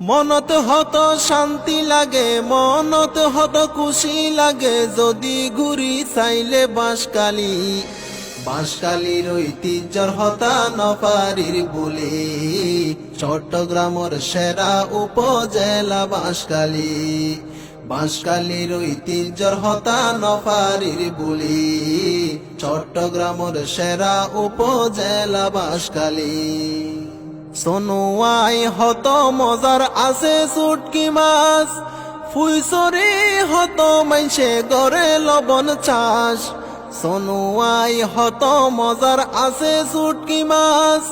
মনত হত শান্তি লাগে, মনত হত খুশি লাগে, যদি ঘুরি চাইলে বাঁশকালি বাঁশকালির ঐতিহ্যর হতা নপারির বলে, চট্টগ্রামের সেরা উপজেলা বাঁশকালি বাঁশকালির ঐতিহ্যর হতা নপারির বলি, চট্টগ্রামের সেরা উপজেলা বাঁশকালি সোনুয়াই হত মজার আছে চুটকি মাছ। ফুইসরে হত মাইসে গড়ে লবণ চাষ। সোনুয়াই হত মজার আছে চুটকি মাছ।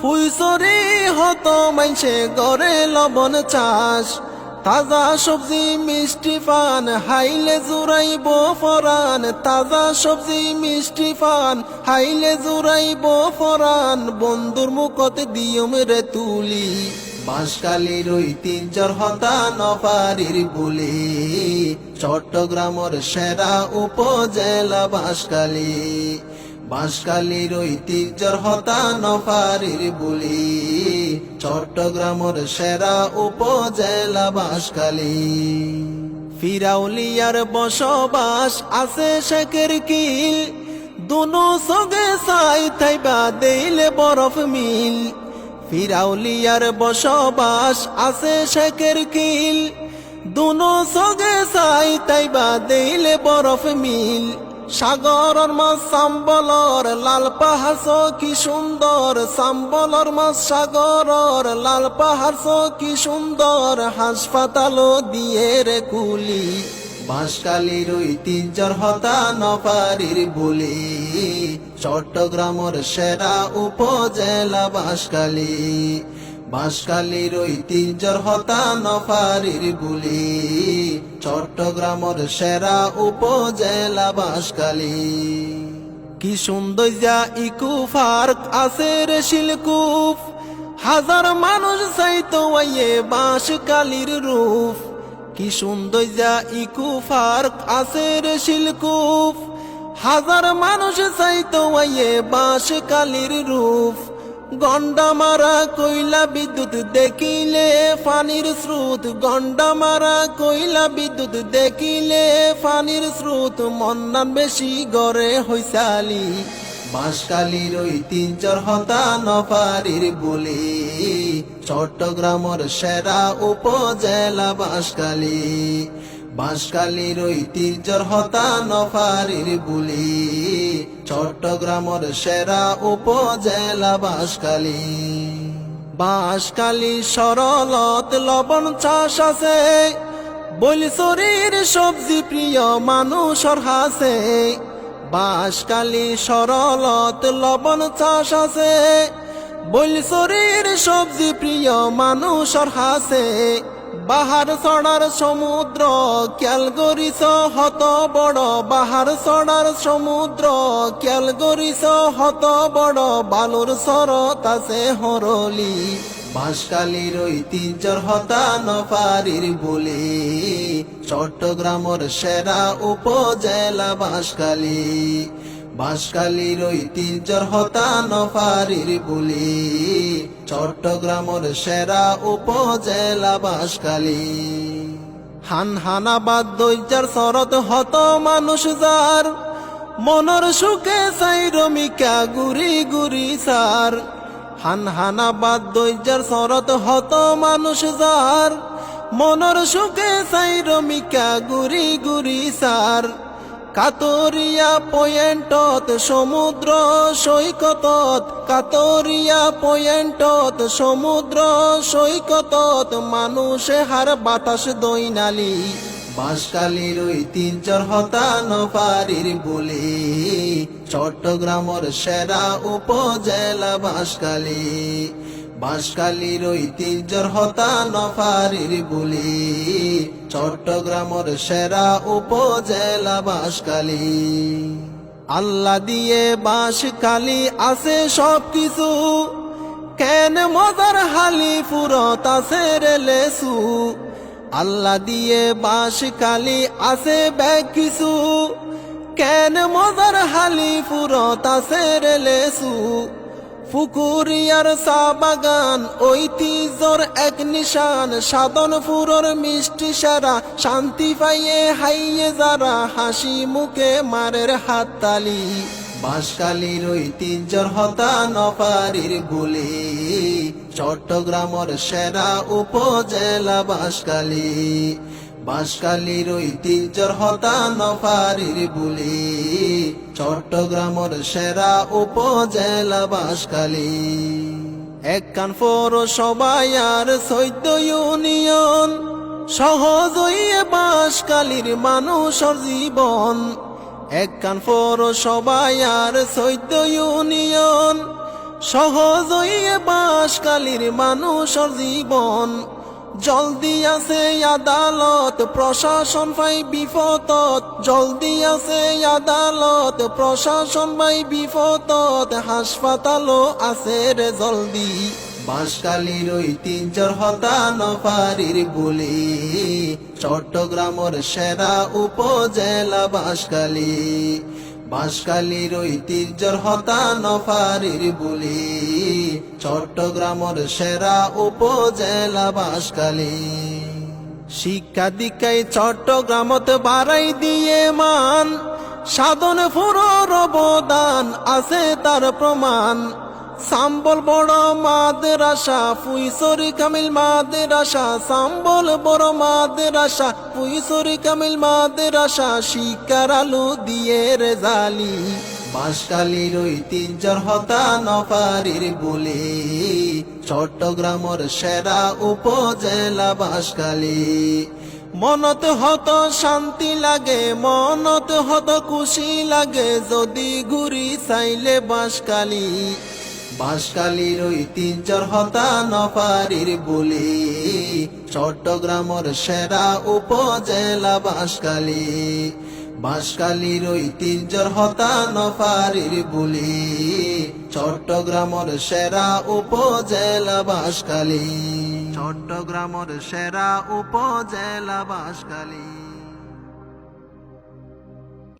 ফুইসরে হত মাইসে গড়ে লবণ চাষ। তাজা সবজি মিষ্টি পান, হাইলে জুড়াইব ফরান। তাজা সবজি মিষ্টি পান, হাইলে জুড়াইব ফরান। বন্ধুর মুখত দিয়ম তুলি। বাঁশকালির ঐতিহ্যর হতা নপারির বলি। চট্টগ্রামের সেরা উপজেলা বাঁশকালী বাঁশকালির ঐতিহ্যর হতা নপারির বুলি। চট্টগ্রামের সেরা উপজেলা বাঁশকালী ফিরাউলিয়ার বসবাস আছে শেখের কিল। দুনো সগে সাই থাইবা দেইলে বরফ মিল। ফিরাউলিয়ার বসবাস আছে শেখের কিল। দুনো সগে সাই তাইবা দেইলে বরফ মিল। সাগরর মাছ, সাম্বলর লাল পাহাড় কি সুন্দর। সাম্বলর মাছ, সাগরর লাল পাহাড় কি সুন্দর। হাসপাতাল দিয়ে রে কুলি। বাঁশকালির ঐতিহ্যর হতা নপারির বলি। চট্টগ্রামের সেরা উপজেলা বাঁশকালী বাঁশকালির ঐতিহ্যর হতা নপারির বলি। চট্টগ্রামের সেরা উপজেলা বাঁশকালী কি সুন্দর যা ইকু পার্ক আছে রে শিলকুফ। হাজার মানুষ চাইতো আইয়ে বাঁশকালির রূপ। কি সুন্দর যা ইকু পার্ক আছে রে শিলকুফ। হাজার মানুষ চাইতো আইয়ে বাঁশকালির রূপ। গন্ডা মারা কইলা বিদ্যুৎ দেখিলে পানির স্রোত। গন্ডা মারা কইলা বিদ্যুৎ দেখিলে পানির স্রোত। মন্নান বেশি গড়ে হইসালি বাঁশকালির ঐতিহ্যর হতা নপারির বলি। চট্টগ্রামের সেরা উপজেলা বাঁশকালী বাঁশকালির ঐতিহ্যর হতা নপারির বলি। চট্টগ্রামের সেরা উপজেলা বাঁশকালী বাঁশকালী সরলত লবণ চাষ আছে, বলিসরির সবজি প্রিয় মানুষর হাসে। বাঁশকালী সরলত লবণ চাষ আছে, বলিসরির সবজি প্রিয় মানুষর হাসে। বাহার চড়ার সমুদ্র ক্যালগরিস হত বড়। বাহার চড়ার সমুদ্র ক্যালগরিস হত বড়। বালুর সরত আছে হরলি বাঁশকালির ঐতিহ্যর হতা নপারির বলি। চট্টগ্রামের সেরা উপজেলা বাঁশকালী বাঁশকালির ঐতিহ্যর হতা নপারির বলি চট্টগ্রামের সেরা উপজেলা বাঁশকালী হান হানাবাদ দৈজার শরৎ হত মানুষ যার, মনর সুখে চাই রমিকা গুরি গুরি সার। হান হানাবাদ দৈজার শরৎ হত মানুষ যার, মনর সুখে চাই রমিকা গুরি গুরি সার। কাতরিয়া পয়েন্টত সমুদ্র সৈকতত, কাতরিয়া পয়েন্টত সমুদ্র সৈকতত, মানুষে হার বাতাস দৈনালি। বাঁশকালির ঐতিহ্যর হতা নপারির বলি, চট্টগ্রামের সেরা উপজেলা বাঁশকালী বাঁশকালির ঐতিহ্যর হতা নপারির বলি। চট্টগ্রামের সেরা উপজেলা বাঁশকালী আল্লাহ দিয়ে বাঁশকালী আছে সব কিছু কেন মজার হালি ফুরত আছে রে লেসু? আল্লাহ দিয়ে বাঁশকালী আছে ব্যাগ কিছু। কেন মজার হালি ফুরত আছে রে লেসু? ফুকুরিয়ার চা বাগান, ঐতিহ্যর এক নিশান। সাধন ফুরর মিষ্টি সারা, শান্তি পাইয়ে হাইয়ে যারা, হাসি মুখে মারের হাততালি। বাঁশকালীর ঐতিহ্যর হতা নপারির গুলি, চট্টগ্রামের সেরা উপজেলা বাঁশকালী বাঁশকালীর ঐতিহ্যর হতা নপারির বুলি। চট্টগ্রামের সেরা উপজেলা বাঁশকালী এক কান ফোর সবাই আর চৈদ্য ইউনিয়ন। সহজ হইয়ে বাঁশকালীর মানুষের জীবন। এক কান ফোর সবাই আর চৈদ্য ইউনিয়ন। সহজ হইয়ে বাঁশকালীর মানুষের জীবন। জলদি আছে আদালত, প্রশাসন পাই বিপদত। জলদি আছে আদালত, প্রশাসন পাই বিপদত। হাসপাতালও আছে রে জলদি। বাঁশকালীর ঐতিহ্যর হতা নপারির বুলি। চট্টগ্রামের সেরা উপজেলা বাঁশকালী বাঁশকালীর ঐতিহ্যর হতা নফারির বুলি। চট্টগ্রামের সেরা উপজেলা বাঁশকালী শিক্ষা দীক্ষায় চট্টগ্রামত বাড়াই দিয়ে মান। সাধন ফুরর অবদান আছে তার প্রমাণ। সাম্বল বড় মাদের আশা পুইসরি কামিল মাদের আশা সাম্বল বড় মাদের আশা পুইসরি কামিল মাদের আশা শিকার আলু দিয়ে রে জালি। বাঁশকালীর ঐতিহ্যর হতা নপারির বলে, চট্টগ্রামের সেরা উপজেলা বাঁশকালী মনত হত শান্তি লাগে, মনত হত খুশি লাগে, যদি ঘুরি চাইলে বাঁশকালী বাঁশকালীর ঐতিহ্যর হতা নপারির বলি। চট্টগ্রামের সেরা উপজেলা বাঁশকালী বাঁশকালীর ঐতিহ্যর হতা নপারির বলি। চট্টগ্রামের সেরা উপজেলা বাঁশকালী চট্টগ্রামের সেরা উপজেলা বাঁশকালী